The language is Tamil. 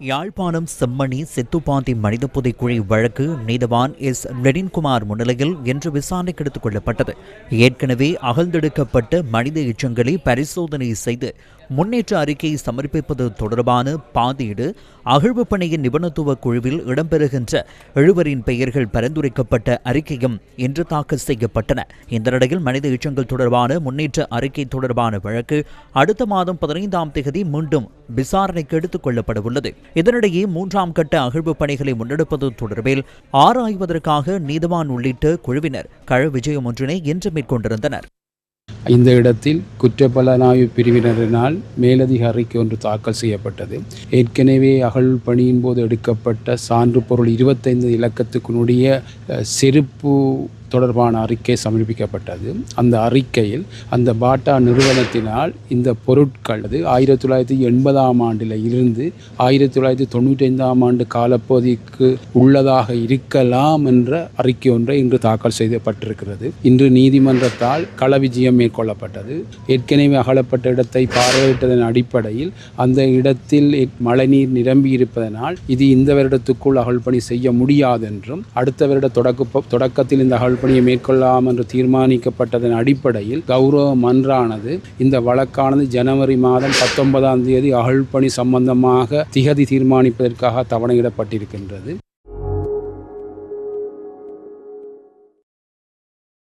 யாழ்ப்பாணம் செம்மணி செத்துப்பாந்தி மனித புதைக்குழி வழக்கு நீதவான் எஸ். நெடின்குமார் முன்னிலையில் இன்று விசாரணைக்கு எடுத்துக் கொள்ளப்பட்டது. ஏற்கனவே அகழ்ந்தெடுக்கப்பட்ட மனித எச்சங்களை பரிசோதனை செய்து முன்னேற்ற அறிக்கையை சமர்ப்பிப்பது தொடர்பான பாதீடு அகழ்வு பணியின் நிபுணத்துவ குழுவில் இடம்பெறுகின்ற எழுவரின் பெயர்கள் பரிந்துரைக்கப்பட்ட அறிக்கையும் இன்று தாக்கல் செய்யப்பட்டன. இந்த நிலையில் மனித எச்சங்கள் தொடர்பான முன்னேற்ற அறிக்கை தொடர்பான வழக்கு அடுத்த மாதம் பதினைந்தாம் தேதி மீண்டும் விசாரணைக்கு எடுத்துக் கொள்ளப்பட உள்ளது இதனிடையே மூன்றாம் கட்ட அகழ்வு பணிகளை முன்னெடுப்பது தொடர்பில் ஆராய்வதற்காக நீதவான் உள்ளிட்ட குழுவினர் கழ விஜயம் ஒன்றினை இன்று மேற்கொண்டிருந்தனர். இந்த இடத்தில் குற்றப்பலனாய்வு பிரிவினரினால் மேலதிகாரிக்கு ஒன்று தாக்கல் செய்யப்பட்டது. ஏற்கனவே அகழ் பணியின் போது எடுக்கப்பட்ட சான்று பொருள் இருபத்தைந்து இலக்கத்துக்குனுடைய செருப்பு தொடர்பான அறிக்கை சமர்ப்பிக்கப்பட்டது. அந்த அறிக்கையில் அந்த பாட்டா நிறுவனத்தினால் இந்த பொருட்கள் அது ஆயிரத்தி தொள்ளாயிரத்தி எண்பதாம் ஆண்டில் இருந்து ஆயிரத்தி தொள்ளாயிரத்தி தொண்ணூற்றி ஐந்தாம் ஆண்டு காலப்பகுதிக்கு உள்ளதாக இருக்கலாம் என்ற அறிக்கை ஒன்றை இன்று தாக்கல் செய்யப்பட்டிருக்கிறது. இன்று நீதிமன்றத்தால் கள விஜயம் மேற்கொள்ளப்பட்டது. ஏற்கனவே அகலப்பட்ட இடத்தை பார்வையிட்டதன் அடிப்படையில் அந்த இடத்தில் மழைநீர் நிரம்பி இருப்பதனால் இது இந்த வருடத்துக்குள் அகழ்பணி செய்ய முடியாது என்றும் அடுத்த வருட தொடக்க தொடக்கத்தில் இந்த பணியை மேற்கொள்ளலாம் என்று தீர்மானிக்கப்பட்டதன் அடிப்படையில் கௌரவ மன்றானது இந்த வழக்கானது ஜனவரி மாதம் பத்தொன்பதாம் தேதி அகழ்பணி சம்பந்தமாக திகதி தீர்மானிப்பதற்காக தவணையிடப்பட்டிருக்கின்றது.